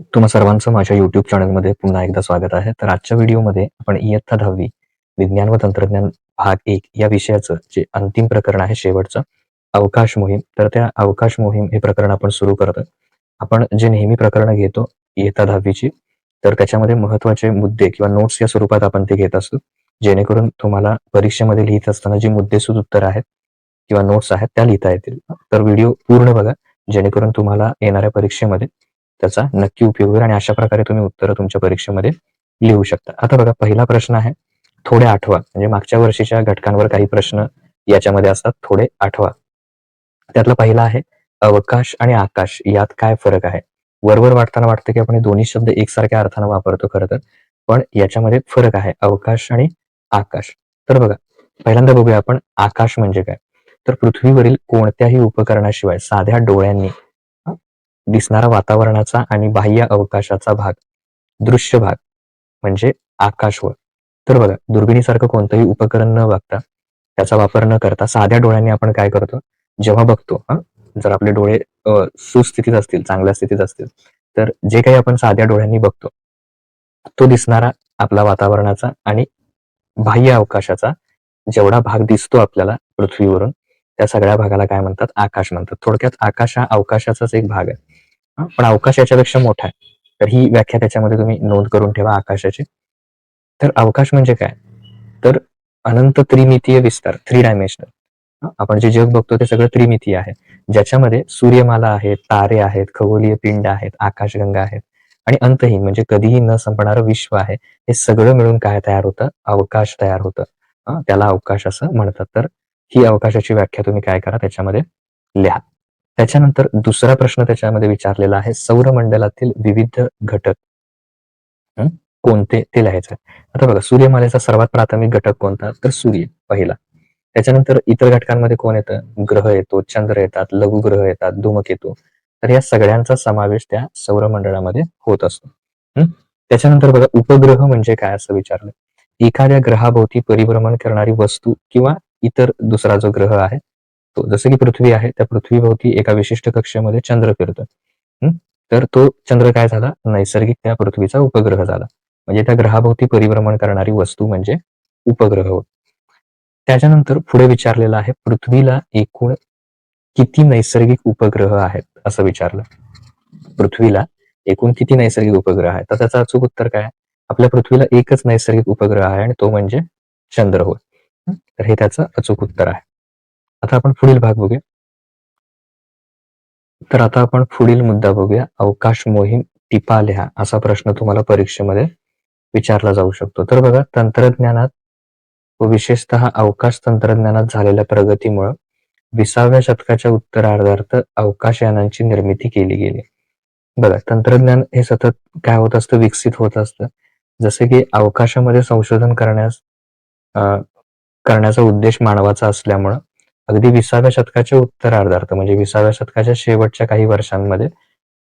तुम्हा सर्वांचं माझ्या युट्यूब चॅनलमध्ये पुन्हा एकदा स्वागत आहे. तर आजच्या व्हिडिओमध्ये आपण इयत्ता दहावी विज्ञान व तंत्रज्ञान भाग एक या विषयाचं जे अंतिम प्रकरण आहे शेवटचं अवकाश मोहीम. तर त्या अवकाश मोहीम हे प्रकरण आपण सुरू करतो आपण जे नेहमी प्रकरणं घेतो इयत्ता दहावीची तर त्याच्यामध्ये महत्त्वाचे मुद्दे किंवा नोट्स या स्वरूपात आपण ते घेत असतो. जेणेकरून तुम्हाला परीक्षेमध्ये लिहित असताना जी मुद्देसूद उत्तर आहेत किंवा नोट्स आहेत त्या लिहिता येतील. तर व्हिडिओ पूर्ण बघा. जेणेकरून तुम्हाला येणाऱ्या परीक्षेमध्ये त्याचा नक्की उपयोग होईल आणि अशा प्रकारे तुम्ही उत्तरं तुमच्या परीक्षेमध्ये लिहू शकता. आता बघा पहिला प्रश्न आहे थोडे आठवा. म्हणजे मागच्या वर्षीच्या घटकांवर काही प्रश्न याच्यामध्ये असतात थोडे आठवा. त्यातला पहिला आहे अवकाश आणि आकाश यात काय फरक आहे? वरवर वाटताना वाटतं की आपण दोन्ही शब्द एकसारख्या अर्थानं वापरतो खरं तर पण याच्यामध्ये फरक आहे अवकाश आणि आकाश. तर बघा पहिल्यांदा बघूया आपण आकाश म्हणजे काय? तर पृथ्वीवरील कोणत्याही उपकरणाशिवाय साध्या डोळ्यांनी दिसणारा वातावरणाचा आणि बाह्य अवकाशाचा भाग दृश्य भाग म्हणजे आकाश तर बघा दुर्बिणीसारखं कोणतंही उपकरण न बघता त्याचा वापर न करता साध्या डोळ्यांनी आपण काय करतो? जेव्हा बघतो हा जर आपले डोळे सुस्थितीत असतील चांगल्या स्थितीत असतील तर जे काही आपण साध्या डोळ्यांनी बघतो तो दिसणारा आपला वातावरणाचा आणि बाह्य अवकाशाचा जेवढा भाग दिसतो आपल्याला पृथ्वीवरून त्या सगळ्या भागाला काय म्हणतात? आकाश म्हणतात. थोडक्यात आकाश हा अवकाशाचाच एक भाग आहे. पण अवकाश याच्यापेक्षा मोठा आहे. तर ही व्याख्या त्याच्यामध्ये तुम्ही नोंद करून ठेवा आकाशाची. तर अवकाश म्हणजे काय? तर अनंत त्रिमितीय विस्तार थ्री डायमेन्शनल आपण जे जग बघतो ते सगळं त्रिमितीय आहे. ज्याच्यामध्ये सूर्यमाला आहेत तारे आहेत खगोलीय पिंड आहेत आकाशगंगा आहेत. आणि अंतहीन म्हणजे कधीही न संपणारं विश्व आहे. हे सगळं मिळून काय तयार होतं? अवकाश तयार होतं. त्याला अवकाश असं म्हणतात. तर ही अवकाशाची व्याख्या तुम्ही काय करा त्याच्यामध्ये लिहा. त्याच्यानंतर दुसरा प्रश्न त्याच्यामध्ये विचारलेला आहे सौरमंडलातील विविध घटक कोणते? ते लिहायचं आता बघा सूर्यमालेचा सर्वात प्राथमिक घटक कोणता? तर सूर्य पहिला. त्याच्यानंतर इतर घटकांमध्ये कोण येतं? ग्रह येतो चंद्र येतात लघुग्रह येतात धूमकेतू तर या सगळ्यांचा समावेश त्या सौरमंडळामध्ये होत असतो. त्याच्यानंतर बघा उपग्रह म्हणजे काय असं विचारलं? एखाद्या ग्रहाभोवती परिभ्रमण करणारी वस्तू किंवा इतर दुसरा जो ग्रह आहे तो जसं की पृथ्वी आहे त्या पृथ्वीभोवती एका विशिष्ट कक्षेमध्ये चंद्र फिरतो तर तो चंद्र काय झाला? नैसर्गिक त्या पृथ्वीचा उपग्रह झाला. म्हणजे त्या ग्रहाभोवती परिभ्रमण करणारी वस्तू म्हणजे उपग्रह. होय. त्याच्यानंतर पुढे विचारलेलं आहे पृथ्वीला एकूण किती नैसर्गिक उपग्रह आहेत? असं विचारलं. पृथ्वीला एकूण किती नैसर्गिक उपग्रह आहेत? तर त्याचं अचूक उत्तर काय? आहे? आपल्या पृथ्वीला एकच नैसर्गिक उपग्रह आहे आणि तो म्हणजे चंद्र होय. तर हे त्याचं अचूक उत्तर आहे. आता आपण पुढील भाग बघूया. तर आता आपण पुढील मुद्दा बघूया. अवकाश मोहीम टिपा लिहा असा प्रश्न तुम्हाला परीक्षेमध्ये विचारला जाऊ शकतो. तर बघा तंत्रज्ञानात व विशेषतः अवकाश तंत्रज्ञानात झालेल्या प्रगतीमुळे विसाव्या शतकाच्या उत्तरार्धार्थ अवकाशयानांची निर्मिती केली गेली. बघा तंत्रज्ञान हे सतत काय होत असतं? विकसित होत असतं. जसे की अवकाशामध्ये संशोधन करण्यास करण्याचा उद्देश मानवाचा असल्यामुळं अगदी विसाव्या शतकाच्या उत्तरार्धार्थ म्हणजे विसाव्या शतकाच्या शेवटच्या काही वर्षांमध्ये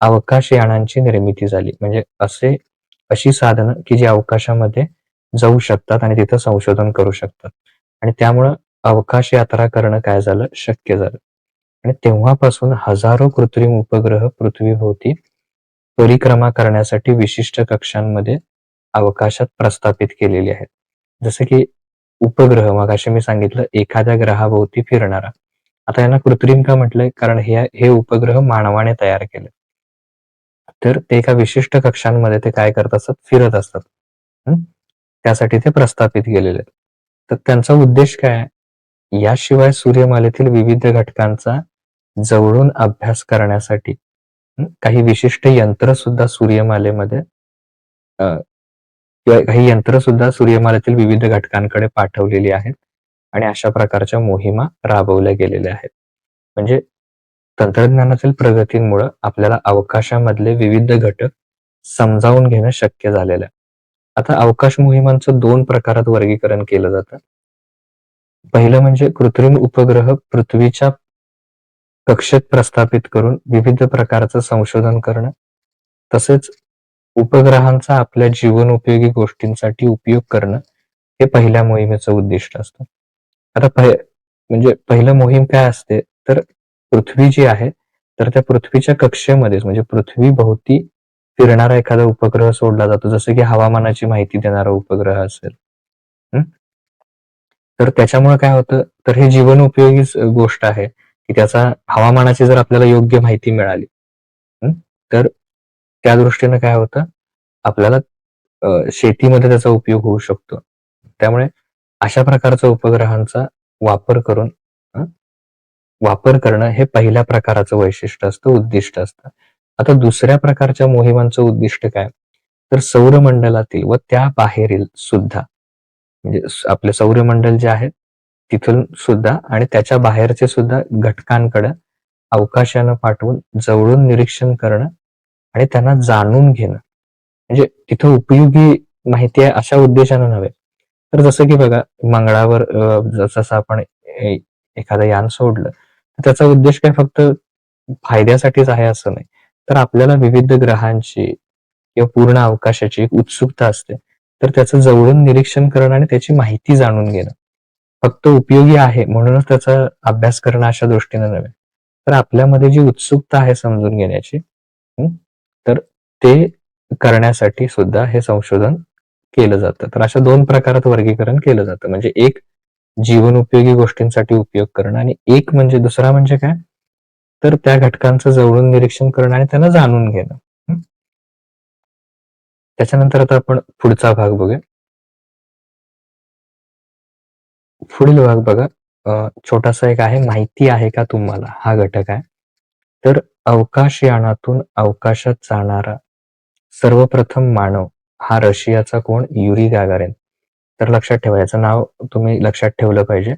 अवकाशयानांची निर्मिती झाली. म्हणजे असे अशी साधनं की जी अवकाशामध्ये जाऊ शकतात आणि तिथं संशोधन करू शकतात. आणि त्यामुळं अवकाश यात्रा करणं काय झालं? शक्य झालं. आणि तेव्हापासून हजारो कृत्रिम उपग्रह पृथ्वीभोवती परिक्रमा करण्यासाठी विशिष्ट कक्षांमध्ये अवकाशात प्रस्थापित केलेले आहेत. जसं की उपग्रह मग असे मी सांगितलं एखाद्या ग्रहाभोवती फिरणारा. आता यांना कृत्रिम का म्हटलंय? कारण हे हे उपग्रह मानवाने तयार केले. तर ते एका विशिष्ट कक्षांमध्ये ते काय करत असतात? फिरत असतात. त्यासाठी ते प्रस्थापित केलेले. तर त्यांचा उद्देश काय याशिवाय सूर्यमालेतील विविध घटकांचा जवळून अभ्यास करण्यासाठी काही विशिष्ट यंत्र सुद्धा सूर्यमालेमध्ये किंवा काही यंत्र सुद्धा सूर्यमालेतील विविध घटकांकडे पाठवलेली आहेत आणि अशा प्रकारच्या मोहिमा राबवल्या गेलेल्या आहेत. म्हणजे तंत्रज्ञानातील प्रगतीमुळे आपल्याला अवकाशामधले विविध घटक समजावून घेणं शक्य झालेलं आहे. आता अवकाश मोहिमांचं दोन प्रकारात वर्गीकरण केलं जातं. पहिलं म्हणजे कृत्रिम उपग्रह पृथ्वीच्या कक्षेत प्रस्थापित करून विविध प्रकारचं संशोधन करणं तसेच उपग्रहांचा आपल्या जीवन उपयोगी गोष्टींसाठी उपयोग करणं हे पहिल्या मोहिमेचं उद्दिष्ट असतं. आता पहि म्हणजे पहिलं मोहीम काय असते तर पृथ्वी जी आहे तर त्या पृथ्वीच्या कक्षेमध्येच म्हणजे पृथ्वी भोवती फिरणारा एखादा उपग्रह सोडला जातो. जसं की हवामानाची माहिती देणारा उपग्रह असेल. तर त्याच्यामुळे काय होतं तर हे जीवन उपयोगी गोष्ट आहे की त्याचा हवामानाची जर आपल्याला योग्य माहिती मिळाली तर त्या दृष्टीनं काय होतं? आपल्याला शेतीमध्ये त्याचा उपयोग होऊ शकतो. त्यामुळे अशा प्रकारचा उपग्रहांचा वापर करून वापर करणं हे पहिल्या प्रकाराचं वैशिष्ट्य असतं उद्दिष्ट असतं. आता दुसऱ्या प्रकारच्या मोहिमांचं उद्दिष्ट काय? तर सौरमंडलातील व त्या बाहेरील सुद्धा म्हणजे आपले सौरमंडल जे आहे तिथून सुद्धा आणि त्याच्या बाहेरचे सुद्धा घटकांकडे अवकाशानं पाठवून जवळून निरीक्षण करणं आणि त्यांना जाणून घेणं. म्हणजे तिथं उपयोगी माहिती आहे अशा उद्देशानं नव्हे. तर जसं की बघा मंगळावर जसं आपण एखादं यान सोडलं तर त्याचा उद्देश काय फक्त फायद्यासाठीच आहे असं नाही. तर आपल्याला विविध ग्रहांची किंवा पूर्ण अवकाशाची एक उत्सुकता असते. तर त्याचं जवळून निरीक्षण करणं आणि त्याची माहिती जाणून घेणं. फक्त उपयोगी आहे म्हणूनच त्याचा अभ्यास करणं अशा दृष्टीने नव्हे. तर आपल्यामध्ये जी उत्सुकता आहे समजून घेण्याची ते करण्यासाठी सुद्धा हे संशोधन केलं जातं. तर अशा दोन प्रकारात वर्गीकरण केलं जातं. म्हणजे एक जीवन उपयोगी गोष्टींसाठी उपयोग करणं आणि एक म्हणजे दुसरा म्हणजे काय? तर त्या घटकांचं जवळून निरीक्षण करणं आणि त्यांना जाणून घेणं. त्याच्यानंतर आता आपण पुढचा भाग बघूया. पुढील भाग बघा. छोटासा एक आहे माहिती आहे का तुम्हाला? हा घटक आहे. तर अवकाशयानातून अवकाशात जाणारा सर्वप्रथम मानव हा रशियाचा कोण? Yuri Gagarin. तर लक्षात ठेवा याचं नाव तुम्ही लक्षात ठेवलं पाहिजे.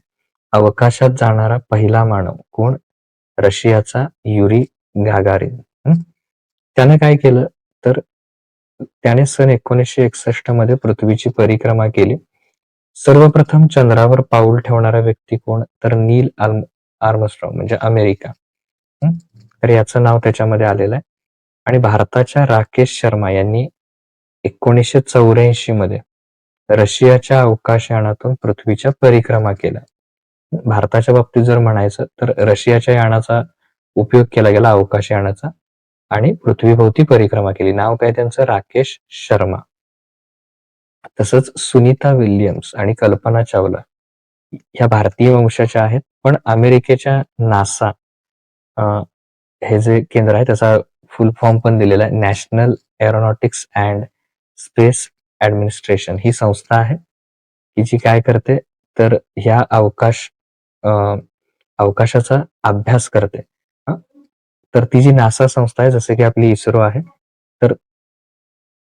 अवकाशात जाणारा पहिला मानव कोण? रशियाचा युरी गागारिन. त्याने काय केलं? तर त्याने सन एकोणीसशे एकसष्टमध्ये पृथ्वीची परिक्रमा केली. सर्वप्रथम चंद्रावर पाऊल ठेवणारा व्यक्ती कोण? तर नील आर्म आर्मस्ट्रॉंग म्हणजे अमेरिका. तर याचं नाव त्याच्यामध्ये आलेलं आहे. आणि भारताच्या राकेश शर्मा यांनी एकोणीसशे चौऱ्याऐंशी मध्ये रशियाच्या अवकाशयानातून पृथ्वीच्या परिक्रमा केल्या. भारताच्या बाबतीत जर म्हणायचं तर रशियाच्या यानाचा उपयोग केला गेला अवकाशयानाचा आणि पृथ्वीभोवती परिक्रमा केली. नाव काय त्यांचं? राकेश शर्मा. तसंच सुनीता विल्यम्स आणि कल्पना चावला ह्या भारतीय वंशाच्या आहेत पण अमेरिकेच्या नासा हे जे केंद्र आहे त्याचा फुल फॉर्म पण दिलेला आहे. National aeronautics and space administration ही संस्था आहे. की जी काय करते? तर ह्या अवकाश अ, अवकाशाचा अभ्यास करते. तर ती जी नासा संस्था आहे जसे की आपली इस्रो आहे तर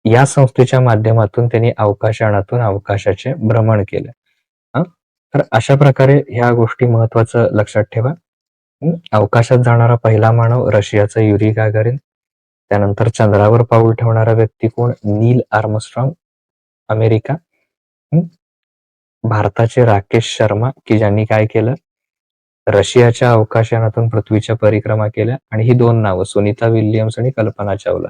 या संस्थेच्या माध्यमातून त्यांनी अवकाशयानातून अवकाशाचे भ्रमण केले. तर अशा प्रकारे ह्या गोष्टी महत्वाचं लक्षात ठेवा. अवकाशात जाणारा पहिला मानव रशियाचा युरी गागारिन त्यानंतर चंद्रावर पाऊल ठेवणारा व्यक्ती कोण? Neil Armstrong America. भारताचे राकेश शर्मा की ज्यांनी काय केलं? रशियाच्या अवकाशयानातून पृथ्वीच्या परिक्रमा केल्या आणि ही दोन नावं सुनीता विल्यम्स आणि कल्पना चावला.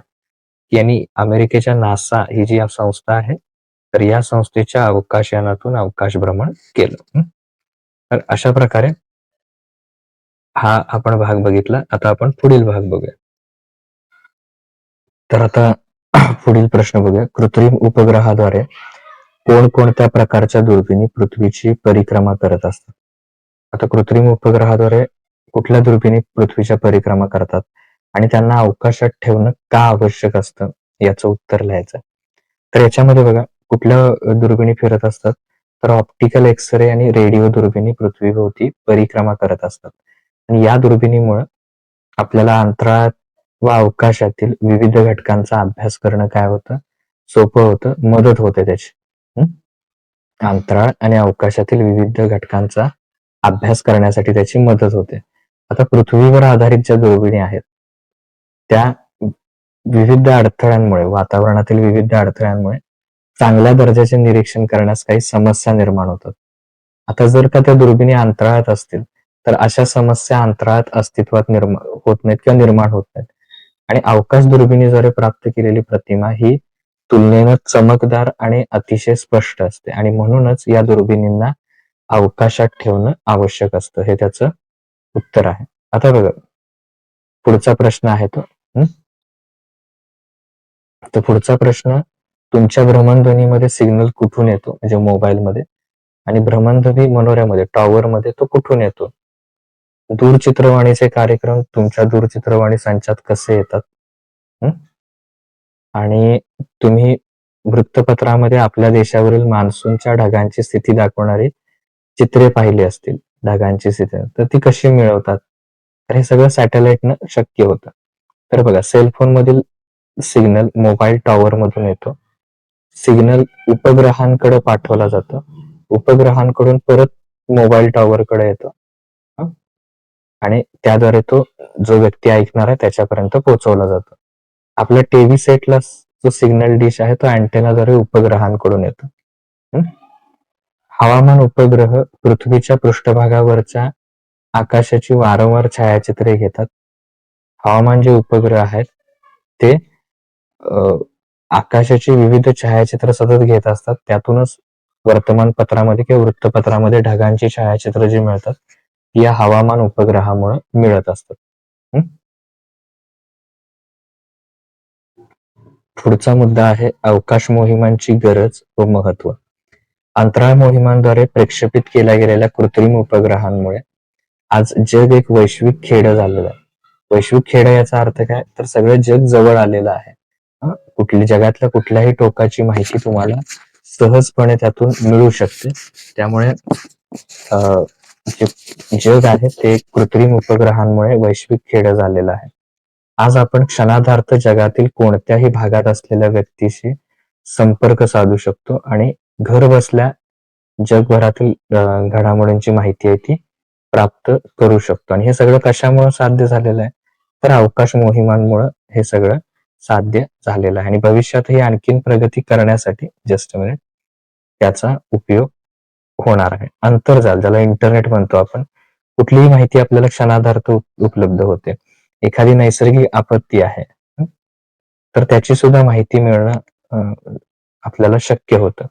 यांनी अमेरिकेच्या नासा ही जी संस्था आहे तर या संस्थेच्या अवकाशयानातून अवकाश भ्रमण केलं. तर अशा प्रकारे हा आपण भाग बघितला. आता आपण पुढील भाग बघूया. तर आता पुढील प्रश्न बघूया. कृत्रिम उपग्रहाद्वारे कोणकोणत्या प्रकारच्या दुर्बिणी पृथ्वीची परिक्रमा करत असतात? आता कृत्रिम उपग्रहाद्वारे कुठल्या दुर्बिणी पृथ्वीच्या परिक्रमा करतात? आणि त्यांना अवकाशात ठेवणं का आवश्यक असतं? याचं उत्तर लिहायचं तर याच्यामध्ये बघा कुठल्या दुर्बिणी फिरत असतात? तर ऑप्टिकल एक्सरे आणि रेडिओ दुर्बिणी पृथ्वीभोवती परिक्रमा करत असतात. आणि या दुर्बिणीमुळे आपल्याला अंतराळात व अवकाशातील विविध घटकांचा अभ्यास करणं काय होतं? सोपं होतं मदत होते त्याची. अंतराळ आणि अवकाशातील विविध घटकांचा अभ्यास करण्यासाठी त्याची मदत होते. आता पृथ्वीवर आधारित ज्या दुर्बिणी आहेत त्या विविध अडथळ्यांमुळे वातावरणातील विविध अडथळ्यांमुळे चांगल्या दर्जाचे निरीक्षण करण्यास काही समस्या निर्माण होतात. आता जर का त्या दुर्बिणी अंतराळात असतील तर अशा समस्या अंतराळात अस्तित्वात निर्माण होत नाहीत किंवा निर्माण होत नाहीत. आणि अवकाश दुर्बिणीद्वारे प्राप्त केलेली प्रतिमा ही तुलनेनं चमकदार आणि अतिशय स्पष्ट असते. आणि म्हणूनच या दुर्बिणींना अवकाशात ठेवणं आवश्यक असतं. हे त्याचं उत्तर आहे. आता बघा. पुढचा प्रश्न आहे तो. तर पुढचा प्रश्न तुमच्या भ्रमणध्वनीमध्ये सिग्नल कुठून येतो? म्हणजे मोबाईलमध्ये. आणि भ्रमणध्वनी मनोऱ्यामध्ये टॉवर मध्ये तो कुठून येतो? दूरचित्रवाणीचे कार्यक्रम तुमच्या दूरचित्रवाणी संचात कसे येतात? आणि तुम्ही वृत्तपत्रामध्ये आपल्या देशावरील मान्सूनच्या ढगांची स्थिती दाखवणारी चित्रे पाहिली असतील ढगांची स्थिती. तर ती कशी मिळवतात? तर हे सगळं सॅटेलाइटनं शक्य होतं. तर बघा सेलफोन मधील सिग्नल मोबाईल टॉवर मधून येतो. सिग्नल उपग्रहांकडे पाठवला जातो. उपग्रहांकडून परत मोबाईल टॉवर कडे येतो. आणि त्याद्वारे तो जो व्यक्ती ऐकणार आहे त्याच्यापर्यंत पोहोचवला जातो. आपल्या टेव्ही सेटला जो सिग्नल डिश आहे तो अँटेनाद्वारे उपग्रहांकडून येतो. हवामान उपग्रह पृथ्वीच्या पृष्ठभागावरच्या आकाशाची वारंवार छायाचित्रे घेतात. हवामान जे उपग्रह आहेत ते आकाशाची विविध छायाचित्र सतत घेत असतात. त्यातूनच वर्तमानपत्रामध्ये किंवा वृत्तपत्रामध्ये ढगांची छायाचित्र जी मिळतात या हवामान उपग्रहामुळे मिळत असतात. पुढचा मुद्दा आहे अवकाश मोहिमांची गरज व महत्त्व. अंतराळ मोहिमांद्वारे प्रक्षेपित केल्या गेलेल्या कृत्रिम उपग्रहांमुळे आज जग एक वैश्विक खेड झालेलं आहे. वैश्विक खेड याचा अर्थ काय? तर सगळं जग जवळ आलेलं आहे. कुठली जगातल्या कुठल्याही टोकाची माहिती तुम्हाला सहजपणे त्यातून मिळू शकते. त्यामुळे अं, जे जग आहे ते कृत्रिम उपग्रहांमुळे वैश्विक खेड झालेलं आहे. आज आपण क्षणाधार्थ जगातील कोणत्याही भागात असलेल्या व्यक्तीशी संपर्क साधू शकतो आणि घर बसल्या जगभरातील घडामोडींची माहिती आहे ती प्राप्त करू शकतो. आणि हे सगळं कशामुळे साध्य झालेलं आहे? तर अवकाश मोहिमांमुळे हे सगळं साध्य झालेलं आहे. आणि भविष्यात ही आणखीन प्रगती करण्यासाठी जस्ट मिनिट त्याचा उपयोग होणार आहे. आंतरजाल ज्याला इंटरनेट म्हणतो आपण कुठलीही माहिती आपल्याला क्षणाधार्थ उपलब्ध होते. एखादी नैसर्गिक आपत्ती आहे तर त्याची सुद्धा माहिती मिळणं आपल्याला शक्य होतं.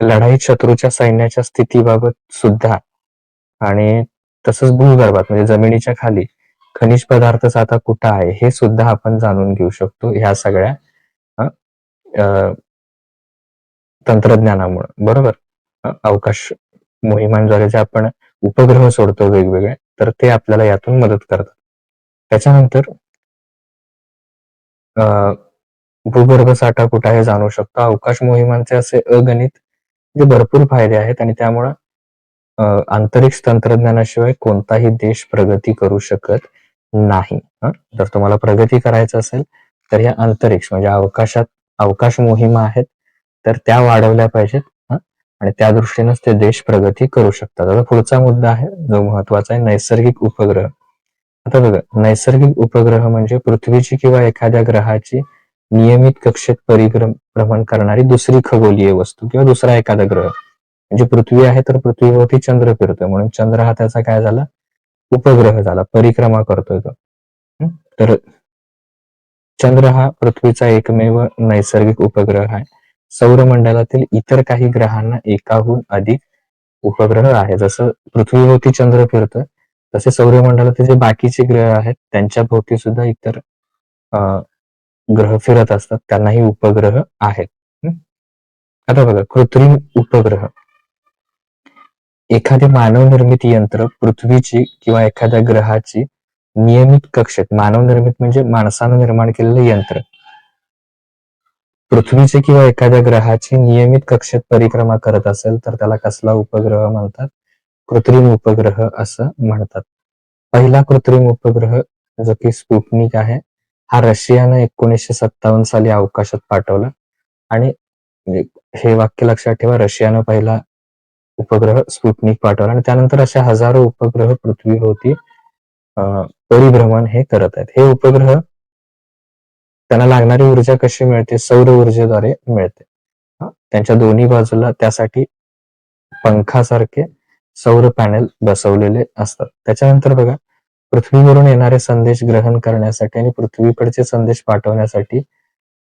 लढाई लढाईत शत्रूच्या सैन्याच्या स्थितीबाबत सुद्धा आणि तसंच भूगर्भात म्हणजे जमिनीच्या खाली खनिज पदार्थ आता कुठं आहे हे सुद्धा आपण जाणून घेऊ शकतो ह्या सगळ्या तंत्रज्ञानामुळं तंत्रज्ञानामुळे. बरोबर? अवकाश मोहिमांद्वारे जे आपण उपग्रह सोडतो वेगवेगळे तर ते आपल्याला यातून मदत करतात. त्याच्यानंतर अं, भूगर्भ साठा कुठं आहे जाणू शकतो. अवकाश मोहिमांचे असे अगणित जे भरपूर फायदे आहेत आणि त्यामुळं आंतरिक्ष तंत्रज्ञानाशिवाय कोणताही देश प्रगती करू शकत नाही. जर तुम्हाला प्रगती करायचं असेल तर या अंतरिक्ष म्हणजे अवकाशात अवकाश मोहिमा आहेत तर त्या वाढवल्या पाहिजेत. आणि त्या दृष्टीनेच ते देश प्रगती करू शकतात. आता पुढचा मुद्दा आहे जो महत्त्वाचा आहे नैसर्गिक उपग्रह. आता बघा नैसर्गिक उपग्रह म्हणजे पृथ्वीची किंवा एखाद्या ग्रहाची नियमित कक्षेत परिक्रम भ्रमण करणारी दुसरी खगोलीय वस्तू किंवा दुसरा एखादा ग्रह. म्हणजे पृथ्वी आहे तर पृथ्वीवरती चंद्र फिरतोय. म्हणून चंद्र हा त्याचा काय झाला? उपग्रह झाला परिक्रमा करतोय तो. तर चंद्र हा पृथ्वीचा एकमेव नैसर्गिक उपग्रह आहे. सौरमंडलातील इतर काही ग्रहांना एकाहून अधिक उपग्रह आहे जसं पृथ्वीभोवती चंद्र फिरतोय तसे सौरमंडलातील जे बाकीचे ग्रह आहेत त्यांच्या भोवती सुद्धा इतर अं, ग्रह फिरत असतात. त्यांनाही उपग्रह आहेत. आता बघा कृत्रिम उपग्रह. एखादे मानवनिर्मित यंत्र पृथ्वीची किंवा एखाद्या ग्रहाची नियमित कक्षेत मानवनिर्मित म्हणजे माणसानं निर्माण केलेलं यंत्र. पृथ्वीचे किंवा एखाद्या ग्रहाची नियमित कक्षेत परिक्रमा करत असेल तर त्याला कसला उपग्रह म्हणतात? कृत्रिम उपग्रह असं म्हणतात. पहिला कृत्रिम उपग्रह जो की स्पुटनिक आहे हा रशियानं एकोणीसशे सत्तावन्न साली अवकाशात पाठवला. आणि हे वाक्य लक्षात ठेवा रशियानं पहिला उपग्रह स्पुटनिक पाठवला. आणि त्यानंतर अशा हजारो उपग्रह पृथ्वीभोवती अं, परिभ्रमण हे करत आहेत. हे उपग्रह त्यांना लागणारी ऊर्जा कशी मिळते? सौर ऊर्जेद्वारे मिळते. त्यांच्या दोन्ही बाजूला त्यासाठी पंखासारखे सौर पॅनेल बसवलेले असतात. त्याच्यानंतर बघा पृथ्वीवरून येणारे संदेश ग्रहण करण्यासाठी आणि पृथ्वीकडचे संदेश पाठवण्यासाठी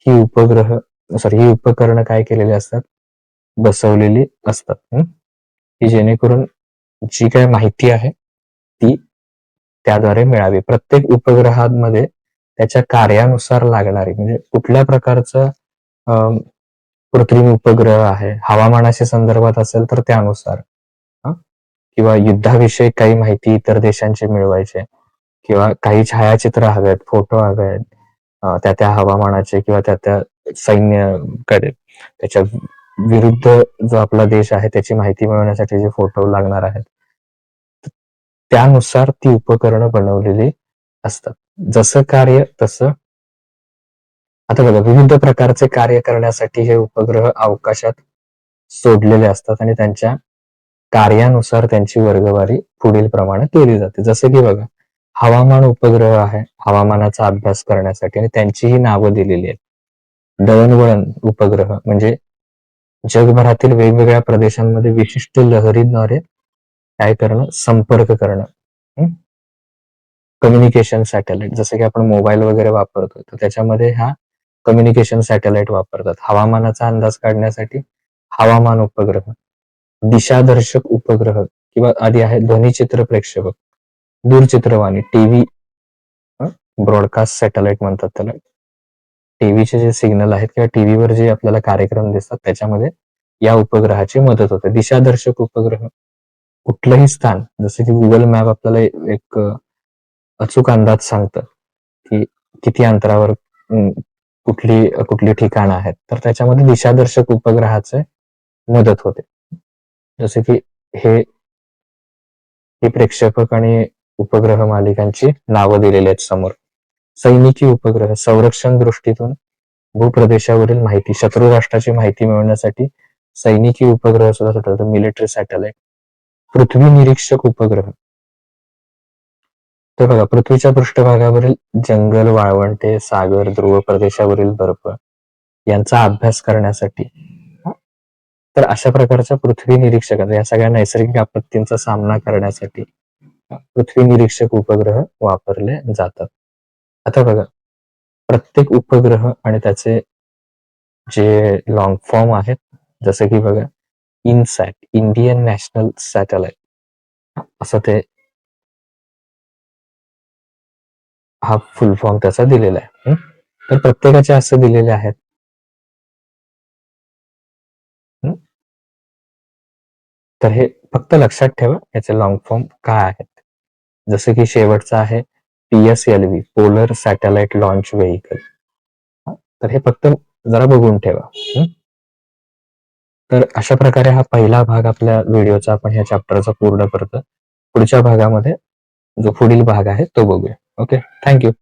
ही उपग्रह सॉरी ही उपकरणं काय केलेली असतात? बसवलेली असतात. की जेणेकरून जी काय माहिती आहे ती त्याद्वारे मिळावी. प्रत्येक उपग्रहामध्ये त्याच्या कार्यानुसार लागणारी म्हणजे कुठल्या प्रकारचं कृत्रिम उपग्रह आहे हवामानाशी संदर्भात असेल तर त्यानुसार किंवा युद्धाविषयी काही माहिती इतर देशांची मिळवायचे किंवा काही छायाचित्र हवेत फोटो हवे आहेत त्या त्या हवामानाचे किंवा त्या त्या सैन्याकडे त्याच्या विरुद्ध जो आपला देश आहे त्याची माहिती मिळवण्यासाठी जे फोटो लागणार आहेत त्यानुसार ती उपकरणं बनवलेली असतात. जसं कार्य तसं आता बघा विविध प्रकारचे कार्य करण्यासाठी हे उपग्रह अवकाशात सोडलेले असतात आणि त्यांच्या कार्यानुसार त्यांची वर्गवारी पुढील प्रमाणे केली जाते. जसे की बघा हवामान उपग्रह आहे हवामानाचा अभ्यास करण्यासाठी आणि त्यांचीही नावं दिलेली आहेत. दळणवळण उपग्रह म्हणजे जगभरातील वेगवेगळ्या प्रदेशांमध्ये विशिष्ट लहरीद्वारे काय करणं संपर्क करणं कम्युनिकेशन सॅटेलाइट जसं की आपण मोबाईल वगैरे वापरतो तर त्याच्यामध्ये हा कम्युनिकेशन सॅटेलाइट वापरतात. हवामानाचा अंदाज काढण्यासाठी हवामान उपग्रह दिशादर्शक उपग्रह किंवा आधी आहे ध्वनीचित्र प्रेक्षक दूरचित्रवाणी टीव्ही ब्रॉडकास्ट सॅटेलाइट म्हणतात त्याला. टीव्हीचे जे सिग्नल आहेत किंवा टीव्हीवर जे आपल्याला कार्यक्रम दिसतात त्याच्यामध्ये या उपग्रहाची मदत होते. दिशादर्शक उपग्रह कुठलंही स्थान जसं की गुगल मॅप आपल्याला एक अचूक अंदाज सांगतं की किती अंतरावर कुठली कुठली ठिकाणं आहेत. तर त्याच्यामध्ये दिशादर्शक उपग्रहाचे मदत होते. जसे की हे हे प्रेक्षेपक आणि उपग्रह मालिकांची नावं दिलेली आहेत समोर. सैनिकी उपग्रह संरक्षण दृष्टीतून भूप्रदेशावरील माहिती शत्रू राष्ट्राची माहिती मिळवण्यासाठी सैनिकी उपग्रह सुद्धा मिलिटरी सॅटेलाइट पृथ्वी निरीक्षक उपग्रह. तर बघा पृथ्वीच्या पृष्ठभागावरील जंगल वाळवंटे सागर ध्रुव प्रदेशावरील बर्फ यांचा अभ्यास करण्यासाठी तर अशा प्रकारच्या पृथ्वी निरीक्षक या सगळ्या नैसर्गिक आपत्तींचा सामना करण्यासाठी पृथ्वी निरीक्षक उपग्रह वापरले जातात. आता बघा प्रत्येक उपग्रह आणि त्याचे जे लॉंग फॉर्म आहेत जसं की बघा इनसॅट इंडियन नॅशनल सॅटेलाइट असं ते हा फुल फॉर्म त्याचा दिलेला आहे. तर प्रत्येकाचे असं दिलेले आहेत. तर हे फक्त लक्षात ठेवा याचे लॉंग फॉर्म काय आहेत. जसं की शेवटचं आहे PSLV polar satellite launch vehicle तर हे फक्त जरा बघून ठेवा. तर अशा प्रकारे हा पहिला भाग आपल्या व्हिडिओचा आपण ह्या चॅप्टरचा पूर्ण करतो पुढच्या भागामध्ये जो पुढील भाग आहे तो बघूया. okay thank you.